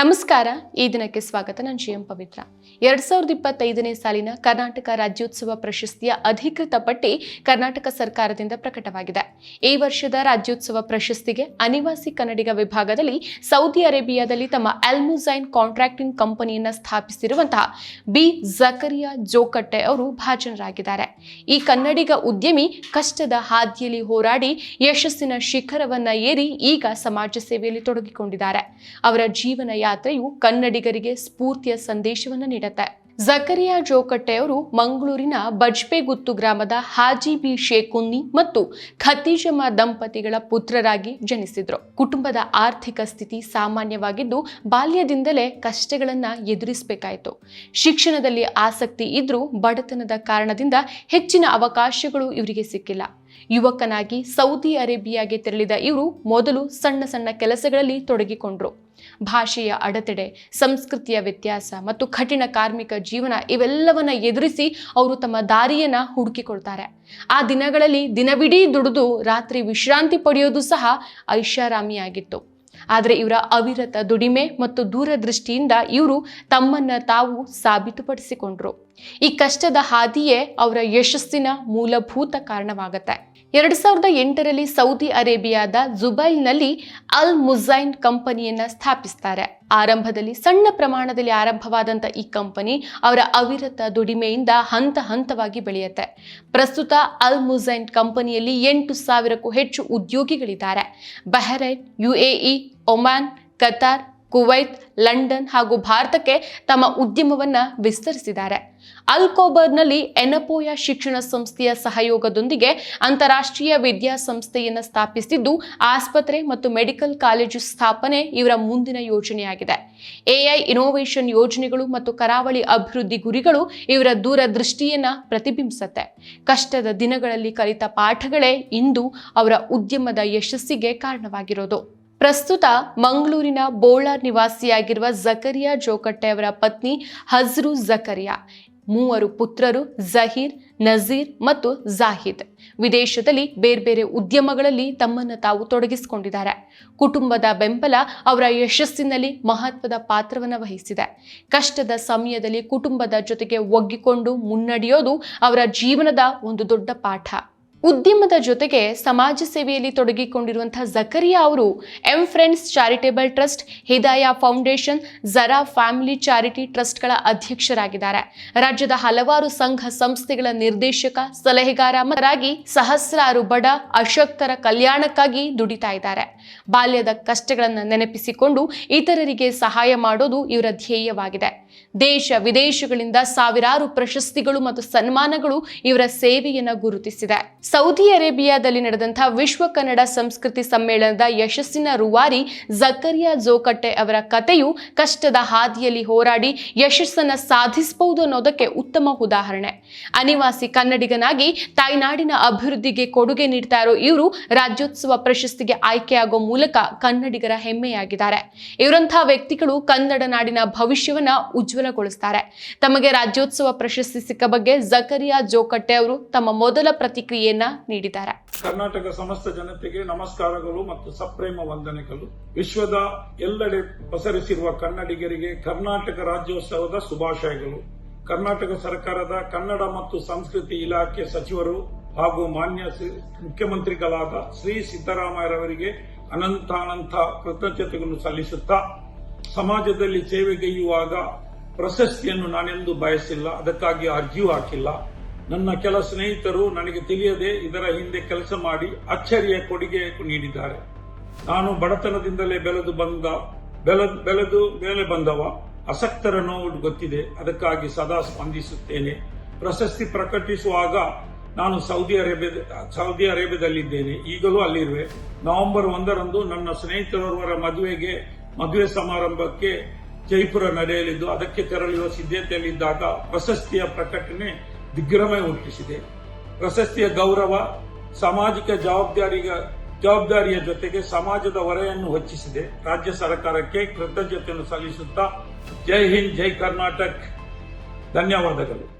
ನಮಸ್ಕಾರ, ಈ ದಿನಕ್ಕೆ ಸ್ವಾಗತ. ನಾನು ಜಿ ಎಂ ಪವಿತ್ರ. ಎರಡ್ ಸಾವಿರದ ಇಪ್ಪತ್ತೈದನೇ ಸಾಲಿನ ಕರ್ನಾಟಕ ರಾಜ್ಯೋತ್ಸವ ಪ್ರಶಸ್ತಿಯ ಅಧಿಕೃತ ಪಟ್ಟಿ ಕರ್ನಾಟಕ ಸರ್ಕಾರದಿಂದ ಪ್ರಕಟವಾಗಿದೆ. ಈ ವರ್ಷದ ರಾಜ್ಯೋತ್ಸವ ಪ್ರಶಸ್ತಿಗೆ ಅನಿವಾಸಿ ಕನ್ನಡಿಗ ವಿಭಾಗದಲ್ಲಿ ಸೌದಿ ಅರೇಬಿಯಾದಲ್ಲಿ ತಮ್ಮ ಅಲ್ಮುಸೈನ್ ಕಾಂಟ್ರಾಕ್ಟಿಂಗ್ ಕಂಪನಿಯನ್ನು ಸ್ಥಾಪಿಸಿರುವಂತಹ ಬಿ. ಜಕರಿಯಾ ಜೋಕಟ್ಟೆ ಅವರು ಭಾಜನರಾಗಿದ್ದಾರೆ. ಈ ಕನ್ನಡಿಗ ಉದ್ಯಮಿ ಕಷ್ಟದ ಹಾದಿಯಲ್ಲಿ ಹೋರಾಡಿ ಯಶಸ್ಸಿನ ಶಿಖರವನ್ನ ಏರಿ ಈಗ ಸಮಾಜ ಸೇವೆಯಲ್ಲಿ ತೊಡಗಿಕೊಂಡಿದ್ದಾರೆ. ಅವರ ಜೀವನ ಯಾತ್ರೆಯು ಕನ್ನಡಿಗರಿಗೆ ಸ್ಫೂರ್ತಿಯ ಸಂದೇಶವನ್ನು ನೀಡುತ್ತೆ. ಜಕರಿಯಾ ಜೋಕಟ್ಟೆ ಅವರು ಮಂಗಳೂರಿನ ಬಜ್ಪೆಗುತ್ತು ಗ್ರಾಮದ ಹಾಜಿ ಬಿ ಶೇಕುನ್ನಿ ಮತ್ತು ಖತೀಜಮ್ಮ ದಂಪತಿಗಳ ಪುತ್ರರಾಗಿ ಜನಿಸಿದ್ರು. ಕುಟುಂಬದ ಆರ್ಥಿಕ ಸ್ಥಿತಿ ಸಾಮಾನ್ಯವಾಗಿದ್ದು ಬಾಲ್ಯದಿಂದಲೇ ಕಷ್ಟಗಳನ್ನ ಎದುರಿಸಬೇಕಾಯಿತು. ಶಿಕ್ಷಣದಲ್ಲಿ ಆಸಕ್ತಿ ಇದ್ರೂ ಬಡತನದ ಕಾರಣದಿಂದ ಹೆಚ್ಚಿನ ಅವಕಾಶಗಳು ಇವರಿಗೆ ಸಿಕ್ಕಿಲ್ಲ. ಯುವಕನಾಗಿ ಸೌದಿ ಅರೇಬಿಯಾಗೆ ತೆರಳಿದ ಇವರು ಮೊದಲು ಸಣ್ಣ ಸಣ್ಣ ಕೆಲಸಗಳಲ್ಲಿ ತೊಡಗಿಕೊಂಡ್ರು. ಭಾಷೆಯ ಅಡೆತಡೆ, ಸಂಸ್ಕೃತಿಯ ವ್ಯತ್ಯಾಸ ಮತ್ತು ಕಠಿಣ ಕಾರ್ಮಿಕ ಜೀವನ ಇವೆಲ್ಲವನ್ನ ಎದುರಿಸಿ ಅವರು ತಮ್ಮ ದಾರಿಯನ್ನ ಹುಡುಕಿಕೊಳ್ತಾರೆ. ಆ ದಿನಗಳಲ್ಲಿ ದಿನವಿಡೀ ದುಡಿದು ರಾತ್ರಿ ವಿಶ್ರಾಂತಿ ಪಡೆಯೋದು ಸಹ ಐಷಾರಾಮಿಯಾಗಿತ್ತು. ಆದರೆ ಇವರ ಅವಿರತ ದುಡಿಮೆ ಮತ್ತು ದೂರದೃಷ್ಟಿಯಿಂದ ಇವರು ತಮ್ಮನ್ನ ತಾವು ಸಾಬೀತುಪಡಿಸಿಕೊಂಡ್ರು. ಈ ಕಷ್ಟದ ಹಾದಿಯೇ ಅವರ ಯಶಸ್ಸಿನ ಮೂಲಭೂತ ಕಾರಣವಾಗುತ್ತೆ. ಎರಡು ಸಾವಿರದ ಎಂಟರಲ್ಲಿ ಸೌದಿ ಅರೇಬಿಯಾದ ಜುಬೈಲ್ನಲ್ಲಿ ಅಲ್ ಮುಜೈನ್ ಕಂಪನಿಯನ್ನ ಸ್ಥಾಪಿಸ್ತಾರೆ. ಆರಂಭದಲ್ಲಿ ಸಣ್ಣ ಪ್ರಮಾಣದಲ್ಲಿ ಆರಂಭವಾದಂಥ ಈ ಕಂಪನಿ ಅವರ ಅವಿರತ ದುಡಿಮೆಯಿಂದ ಹಂತ ಹಂತವಾಗಿ ಬೆಳೆಯುತ್ತೆ. ಪ್ರಸ್ತುತ ಅಲ್ ಮುಜೈನ್ ಕಂಪನಿಯಲ್ಲಿ ಎಂಟು ಸಾವಿರಕ್ಕೂ ಹೆಚ್ಚು ಉದ್ಯೋಗಿಗಳಿದ್ದಾರೆ. Bahrain, UAE, Oman, Qatar Kuwait, London ಹಾಗೂ ಭಾರತಕ್ಕೆ ತಮ್ಮ ಉದ್ಯಮವನ್ನ ವಿಸ್ತರಿಸಿದ್ದಾರೆ. ಅಲ್ಕೋಬರ್ನಲ್ಲಿ ಎನಪೋಯ ಶಿಕ್ಷಣ ಸಂಸ್ಥೆಯ ಸಹಯೋಗದೊಂದಿಗೆ ಅಂತಾರಾಷ್ಟ್ರೀಯ ವಿದ್ಯಾಸಂಸ್ಥೆಯನ್ನು ಸ್ಥಾಪಿಸಿದ್ದು, ಆಸ್ಪತ್ರೆ ಮತ್ತು ಮೆಡಿಕಲ್ ಕಾಲೇಜು ಸ್ಥಾಪನೆ ಇವರ ಮುಂದಿನ ಯೋಜನೆಯಾಗಿದೆ. ಎಐ ಇನೋವೇಷನ್ ಯೋಜನೆಗಳು ಮತ್ತು ಕರಾವಳಿ ಅಭಿವೃದ್ಧಿ ಗುರಿಗಳು ಇವರ ದೂರದೃಷ್ಟಿಯನ್ನ ಪ್ರತಿಬಿಂಬಿಸುತ್ತೆ. ಕಷ್ಟದ ದಿನಗಳಲ್ಲಿ ಕಲಿತ ಪಾಠಗಳೇ ಇಂದು ಅವರ ಉದ್ಯಮದ ಯಶಸ್ಸಿಗೆ ಕಾರಣವಾಗಿರೋದು. ಪ್ರಸ್ತುತ ಮಂಗಳೂರಿನ ಬೋಳಾರ್ ನಿವಾಸಿಯಾಗಿರುವ ಜಕರಿಯಾ ಜೋಕಟ್ಟೆ ಅವರ ಪತ್ನಿ ಹಜ್ರು ಜಕರಿಯಾ, ಮೂವರು ಪುತ್ರರು ಜಹೀರ್, ನಜೀರ್ ಮತ್ತು ಜಾಹಿದ್. ವಿದೇಶದಲ್ಲಿ ಬೇರೆ ಬೇರೆ ಉದ್ಯಮಗಳಲ್ಲಿ ತಮ್ಮನ್ನು ತಾವು ತೊಡಗಿಸಿಕೊಂಡಿದ್ದಾರೆ. ಕುಟುಂಬದ ಬೆಂಬಲ ಅವರ ಯಶಸ್ಸಿನಲ್ಲಿ ಮಹತ್ವದ ಪಾತ್ರವನ್ನು ವಹಿಸಿದೆ. ಕಷ್ಟದ ಸಮಯದಲ್ಲಿ ಕುಟುಂಬದ ಜೊತೆಗೆ ಒಗ್ಗಿಕೊಂಡು ಮುನ್ನಡೆಯೋದು ಅವರ ಜೀವನದ ಒಂದು ದೊಡ್ಡ ಪಾಠ. ಉದ್ಯಮದ ಜೊತೆಗೆ ಸಮಾಜ ಸೇವೆಯಲ್ಲಿ ತೊಡಗಿಕೊಂಡಿರುವಂತಹ ಜಕರಿಯಾ ಅವರು M friends charitable trust, Hidaya foundation, Zara family charity ಟ್ರಸ್ಟ್ಗಳ ಅಧ್ಯಕ್ಷರಾಗಿದ್ದಾರೆ. ರಾಜ್ಯದ ಹಲವಾರು ಸಂಘ ಸಂಸ್ಥೆಗಳ ನಿರ್ದೇಶಕ, ಸಲಹೆಗಾರ ಮರಾಗಿ ಸಹಸ್ರಾರು ಬಡ ಅಶಕ್ತರ ಕಲ್ಯಾಣಕ್ಕಾಗಿ ದುಡಿತಾ ಇದ್ದಾರೆ. ಬಾಲ್ಯದ ಕಷ್ಟಗಳನ್ನು ನೆನಪಿಸಿಕೊಂಡು ಇತರರಿಗೆ ಸಹಾಯ ಮಾಡೋದು ಇವರ ಧ್ಯೇಯವಾಗಿದೆ. ದೇಶ ವಿದೇಶಗಳಿಂದ ಸಾವಿರಾರು ಪ್ರಶಸ್ತಿಗಳು ಮತ್ತು ಸನ್ಮಾನಗಳು ಇವರ ಸೇವೆಯನ್ನು ಗುರುತಿಸಿದೆ. ಸೌದಿ ಅರೇಬಿಯಾದಲ್ಲಿ ನಡೆದಂತಹ ವಿಶ್ವ ಕನ್ನಡ ಸಂಸ್ಕೃತಿ ಸಮ್ಮೇಳನದ ಯಶಸ್ಸಿನ ರೂವಾರಿ ಜಕರಿಯಾ ಜೋಕಟ್ಟೆ ಅವರ ಕಥೆಯು ಕಷ್ಟದ ಹಾದಿಯಲ್ಲಿ ಹೋರಾಡಿ ಯಶಸ್ಸನ್ನು ಸಾಧಿಸಬಹುದು ಅನ್ನೋದಕ್ಕೆ ಉತ್ತಮ ಉದಾಹರಣೆ. ಅನಿವಾಸಿ ಕನ್ನಡಿಗನಾಗಿ ತಾಯ್ನಾಡಿನ ಅಭಿವೃದ್ಧಿಗೆ ಕೊಡುಗೆ ನೀಡ್ತಾ ಇರೋ ಇವರು ರಾಜ್ಯೋತ್ಸವ ಪ್ರಶಸ್ತಿಗೆ ಆಯ್ಕೆಯಾಗೋ ಮೂಲಕ ಕನ್ನಡಿಗರ ಹೆಮ್ಮೆಯಾಗಿದ್ದಾರೆ. ಇವರಂತಹ ವ್ಯಕ್ತಿಗಳು ಕನ್ನಡ ನಾಡಿನ ಭವಿಷ್ಯವನ್ನ ಉಜ್ವಲಗೊಳಿಸ್ತಾರೆ. ತಮಗೆ ರಾಜ್ಯೋತ್ಸವ ಪ್ರಶಸ್ತಿ ಸಿಕ್ಕ ಬಗ್ಗೆ ಜಕರಿಯಾ ಜೋಕಟ್ಟೆ ಅವರು ತಮ್ಮ ಮೊದಲ ಪ್ರತಿಕ್ರಿಯೆಯನ್ನ ನೀಡಿದ್ದಾರೆ. ಕರ್ನಾಟಕ ಸಮಸ್ತ ಜನತೆಗೆ ನಮಸ್ಕಾರಗಳು ಮತ್ತು ಸಪ್ರೇಮ ವಂದನೆಗಳು. ವಿಶ್ವದ ಎಲ್ಲೆಡೆ ಪಸರಿಸಿರುವ ಕನ್ನಡಿಗರಿಗೆ ಕರ್ನಾಟಕ ರಾಜ್ಯೋತ್ಸವದ ಶುಭಾಶಯಗಳು. ಕರ್ನಾಟಕ ಸರ್ಕಾರದ ಕನ್ನಡ ಮತ್ತು ಸಂಸ್ಕೃತಿ ಇಲಾಖೆ ಸಚಿವರು ಹಾಗೂ ಮಾನ್ಯ ಮುಖ್ಯಮಂತ್ರಿಗಳಾದ ಶ್ರೀ ಸಿದ್ದರಾಮಯ್ಯರವರಿಗೆ ಅನಂತಾನಂತ ಕೃತಜ್ಞತೆಗಳನ್ನು ಸಲ್ಲಿಸುತ್ತಾ ಸಮಾಜದಲ್ಲಿ ಸೇವೆಗೈಯುವಾಗ ಪ್ರಶಸ್ತಿಯನ್ನು ನಾನೆಂದು ಬಯಸಿಲ್ಲ, ಅದಕ್ಕಾಗಿ ಅರ್ಜಿಯೂ ಹಾಕಿಲ್ಲ. ನನ್ನ ಕೆಲ ಸ್ನೇಹಿತರು ನನಗೆ ತಿಳಿಯದೆ ಇದರ ಹಿಂದೆ ಕೆಲಸ ಮಾಡಿ ಅಚ್ಚರಿಯ ಕೊಡುಗೆ ನೀಡಿದ್ದಾರೆ. ನಾನು ಬಡತನದಿಂದಲೇ ಬೆಳೆದು ಬಂದ ಬೆಳೆದು ಬೆಳೆದು ಮೇಲೆ ಬಂದವ ಅಸಕ್ತರ ನೋವು ಗೊತ್ತಿದೆ, ಅದಕ್ಕಾಗಿ ಸದಾ ಸ್ಪಂದಿಸುತ್ತೇನೆ. ಪ್ರಶಸ್ತಿ ಪ್ರಕಟಿಸುವಾಗ ನಾನು ಸೌದಿ ಅರೇಬಿಯಾ, ಸೌದಿ ಅರೇಬಿಯಾದಲ್ಲಿದ್ದೇನೆ. ಈಗಲೂ ಅಲ್ಲಿರುವೆ. ನವೆಂಬರ್ ಒಂದರಂದು ನನ್ನ ಸ್ನೇಹಿತರವರ ಮದುವೆಗೆ, ಮದುವೆ ಸಮಾರಂಭಕ್ಕೆ ಜೈಪುರ ನಡೆಯಲಿದ್ದು, ಅದಕ್ಕೆ ತೆರಳುವ ಸಿದ್ಧತೆಯಲ್ಲಿದ್ದಾಗ ಪ್ರಶಸ್ತಿಯ ಪ್ರಕಟಣೆ ದಿಗ್ಭ್ರಮೆ ಹುಟ್ಟಿಸಿದೆ. ಪ್ರಶಸ್ತಿಯ ಗೌರವ ಸಾಮಾಜಿಕ ಜವಾಬ್ದಾರಿಗ, ಜವಾಬ್ದಾರಿಯ ಜೊತೆಗೆ ಸಮಾಜದ ಹೊರೆಯನ್ನು ಹೆಚ್ಚಿಸಿದೆ. ರಾಜ್ಯ ಸರ್ಕಾರಕ್ಕೆ ಕೃತಜ್ಞತೆಯನ್ನು ಸಲ್ಲಿಸುತ್ತಾ ಜೈ ಹಿಂದ್, ಜೈ ಕರ್ನಾಟಕ್. ಧನ್ಯವಾದಗಳು.